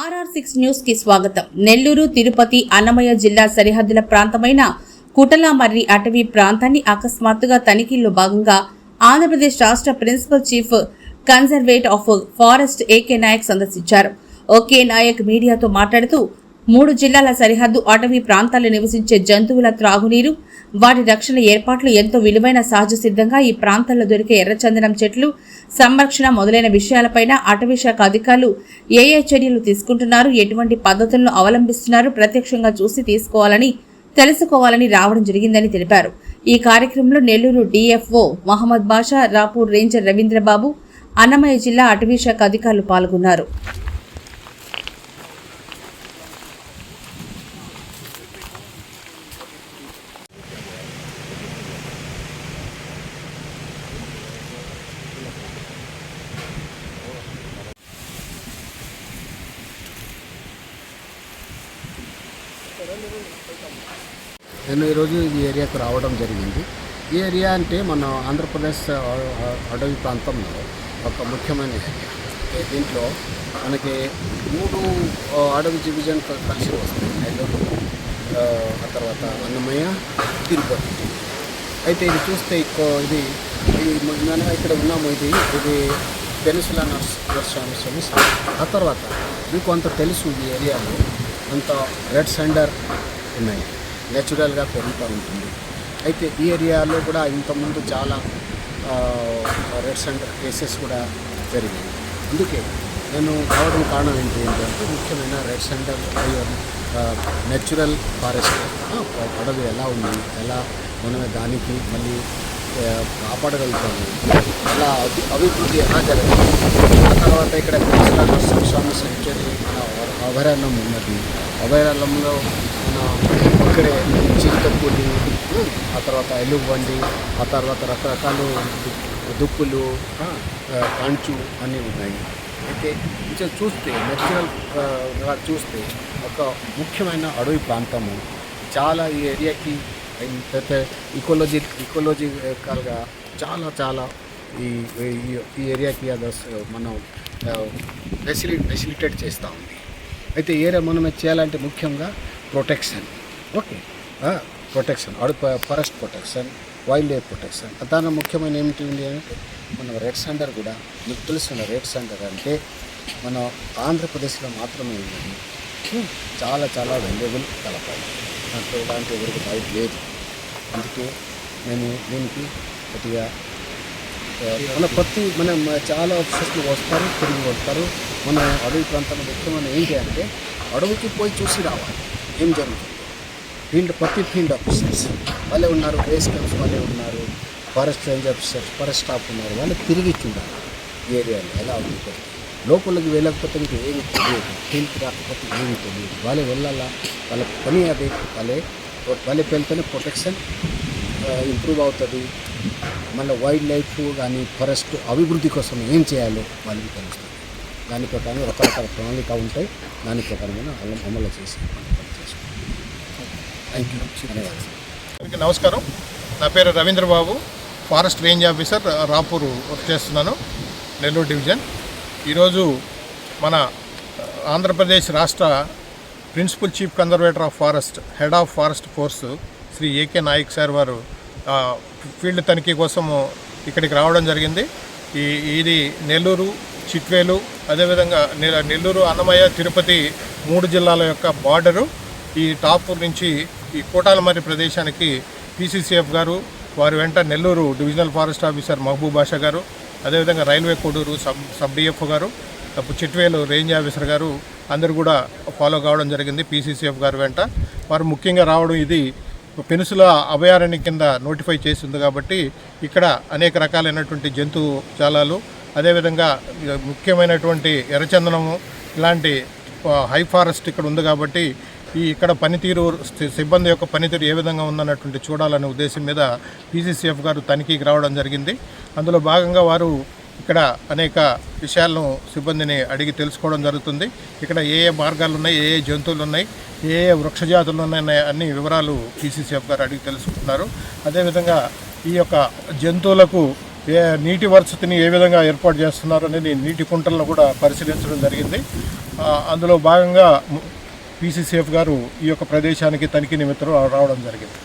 RR six న్యూస్కి స్వాగతం. నెల్లూరు తిరుపతి అన్నమయ్య జిల్లా సరిహద్దుల ప్రాంతమైన కుటలామర్రి అటవీ ప్రాంతాన్ని అకస్మాత్తుగా తనిఖీల్లో భాగంగా ఆంధ్రప్రదేశ్ రాష్ట్ర principal chief conservator of forest A K Nayak సందర్శించారు. ఓకే నాయక్ మీడియాతో మాట్లాడుతూ మూడు జిల్లాల సరిహద్దు అటవీ ప్రాంతాల్లో నివసించే జంతువుల త్రాగునీరు వాటి రక్షణ ఏర్పాట్లు ఎంతో విలువైన సహజ సిద్ధంగా ఈ ప్రాంతాల్లో దొరికే ఎర్రచందనం చెట్లు సంరక్షణ మొదలైన విషయాలపైన అటవీ శాఖ అధికారులు ఏ ఏ చర్యలు తీసుకుంటున్నారు ఎటువంటి పద్ధతులను అవలంబిస్తున్నారు ప్రత్యక్షంగా చూసి తీసుకోవాలని తెలుసుకోవాలని రావడం జరిగిందని తెలిపారు. ఈ కార్యక్రమంలో నెల్లూరు డిఎఫ్ఓ మహమ్మద్ బాషా రాపూర్ రేంజర్ రవీంద్రబాబు అన్నమయ్య జిల్లా అటవీ శాఖ అధికారులు పాల్గొన్నారు. నేను ఈరోజు ఈ ఏరియాకు రావడం జరిగింది. ఈ ఏరియా అంటే మన ఆంధ్రప్రదేశ్ అడవి ప్రాంతంలో ఒక ముఖ్యమైన ఏరియా. దీంట్లో మనకి మూడు అడవి డివిజన్ కలిసి వస్తుంది. ఆ, తర్వాత అన్నమయ్య తిరుపతి. అయితే ఇది చూస్తే ఎక్కువ ఇది ఇది మనం ఇక్కడ ఉన్నాము ఇది ఇది పెనిసులా నర్స్ స్వామి ఆ తర్వాత మీకు అంత తెలుసు ఈ ఏరియాలో. అంత రెడ్ సెండర్ ఉన్నాయి. నేచురల్గా పెరుగుతూ ఉంటుంది. అయితే ఈ ఏరియాలో కూడా ఇంతకుముందు చాలా రెడ్ సెంటర్ కేసెస్ కూడా జరిగాయి. అందుకే నేను రావడం కారణం ఏంటి ఏంటంటే ముఖ్యమైన రెడ్ సెంటర్ నేచురల్ ఫారెస్ట్ అడవి ఎలా ఉంది? ఎలా మనమే దానికి మళ్ళీ కాపాడగలుగుతాము? ఎలా అభివృద్ధి ఎలా జరగాలి? ఆ తర్వాత ఇక్కడ కృష్ణ నరసింహస్వామి సెంచరీ మన అభయారణ్యం ఉన్నది. అభయారణ్యంలో మన ఇక్కడే చింతపూడి ఆ తర్వాత ఎలుగుబండి ఆ తర్వాత రకరకాలు దుప్పులు కంచు కాంచు అన్నీ ఉన్నాయి. అయితే ఇంకా చూస్తే నేచురల్ చూస్తే ఒక ముఖ్యమైన అడవి ప్రాంతము. చాలా ఈ ఏరియాకి ఇకోలజీ ఇకోలజికల్గా చాలా చాలా ఈ ఈ- ఏరియాకి అది మనం ఫెసిలి ఫెసిలిటేట్ చేస్తూ ఉంది. అయితే ఏరియా మనం చేయాలంటే ముఖ్యంగా ప్రొటెక్షన్ ఓకే ప్రొటెక్షన్ అడు forest protection wildlife protection దాని ముఖ్యమైన ఏమిటి అంటే మన రెడ్ సెంటర్ కూడా మీకు తెలుసున్న రెడ్ సెంటర్ అంటే మన ఆంధ్రప్రదేశ్లో మాత్రమే ఉన్నది hmm. చాలా చాలా వెల్యుబుల్ కలపాలి దాంట్లో ఎలాంటి ఎవరికి బయట లేదు. అందుకే నేను దీనికి కొద్దిగా మన ప్రతి మన చాలా ఆఫీసర్స్లు వస్తారు తిరిగి వస్తారు. మన అడవి ప్రాంతంలో ముఖ్యమైన ఏంటి అంటే అడవికి పోయి చూసి రావాలి. ఏం జరుగుతుంది? ఫీల్డ్ ప్రతి ఫీల్డ్ ఆఫీసర్స్ వాళ్ళే ఉన్నారు బేస్ క్యాంప్స్ వాళ్ళే ఉన్నారు forest range officers forest staff ఉన్నారు వాళ్ళు తిరిగి చూడాలి. ఏరియాలో ఎలా ఉంది లోపలికి వెళ్ళకపోతే మీకు ఏమి తెలియదు. ఫీల్డ్కి రాకపోతే ఏమి తెలియదు. వాళ్ళే వెళ్ళాలా? వాళ్ళ పని అదే. వాళ్ళే వాళ్ళే వెళ్తేనే ప్రొటెక్షన్ ఇంప్రూవ్ అవుతుంది. మళ్ళీ వైల్డ్ లైఫ్ కానీ ఫారెస్ట్ అభివృద్ధి కోసం ఏం చేయాలో వాళ్ళకి తెలుస్తుంది. దాని ప్రకారం రకరకాల ప్రణాళిక ఉంటాయి. దాని ప్రకారంగా అమలు చేసి థ్యాంక్ యూ ధన్యవాదాలు. నమస్కారం. నా పేరు Ravindra Babu forest range officer Rapur work చేస్తున్నాను నెల్లూరు డివిజన్. ఈరోజు మన ఆంధ్రప్రదేశ్ రాష్ట్ర principal chief conservator of forest head of forest force Shri A K Nayak sir వారు ఫీల్డ్ తనిఖీ కోసము ఇక్కడికి రావడం జరిగింది. ఈ ఇది నెల్లూరు చిట్వేలు అదేవిధంగా నెల్లూరు అన్నమయ్య తిరుపతి మూడు జిల్లాల యొక్క బార్డరు. ఈ టాప్ నుంచి ఈ కోటాలమర్రి ప్రదేశానికి పీసీసీఎఫ్ గారు వారి వెంట Nellore divisional forest officer Mahaboob Basha garu అదేవిధంగా railway Koduru sub sub DF garu Chitvel range officer గారు అందరూ కూడా ఫాలో కావడం జరిగింది పీసీసీఎఫ్ గారు వెంట. వారు ముఖ్యంగా రావడం ఇది పెనుసుల అభయారణ్యం కింద నోటిఫై చేసి ఉంది కాబట్టి ఇక్కడ అనేక రకాలైనటువంటి జంతు జాలాలు అదేవిధంగా ముఖ్యమైనటువంటి ఎర్రచందనము ఇలాంటి హై ఫారెస్ట్ ఇక్కడ ఉంది కాబట్టి ఈ ఇక్కడ పనితీరు సిబ్బంది యొక్క పనితీరు ఏ విధంగా ఉందన్నటువంటి చూడాలనే ఉద్దేశం మీద పీసీసీఎఫ్ గారు తనిఖీకి రావడం జరిగింది. అందులో భాగంగా వారు ఇక్కడ అనేక విషయాలను సిబ్బందిని అడిగి తెలుసుకోవడం జరుగుతుంది. ఇక్కడ ఏ ఏ మార్గాలు ఉన్నాయి ఏ ఏ జంతువులు ఉన్నాయి ఏ ఏ వృక్ష జాతులు ఉన్నాయి అన్ని వివరాలు పీసీసీఎఫ్ గారు అడిగి తెలుసుకుంటున్నారు. అదేవిధంగా ఈ యొక్క జంతువులకు ఏ నీటి వసతిని ఏ విధంగా ఏర్పాటు చేస్తున్నారు అనేది నీటి కుంటలను కూడా పరిశీలించడం జరిగింది. అందులో భాగంగా పీసీసీఎఫ్ గారు ఈ యొక్క ప్రదేశానికి తనిఖీ నిమిత్తం రావడం జరిగింది.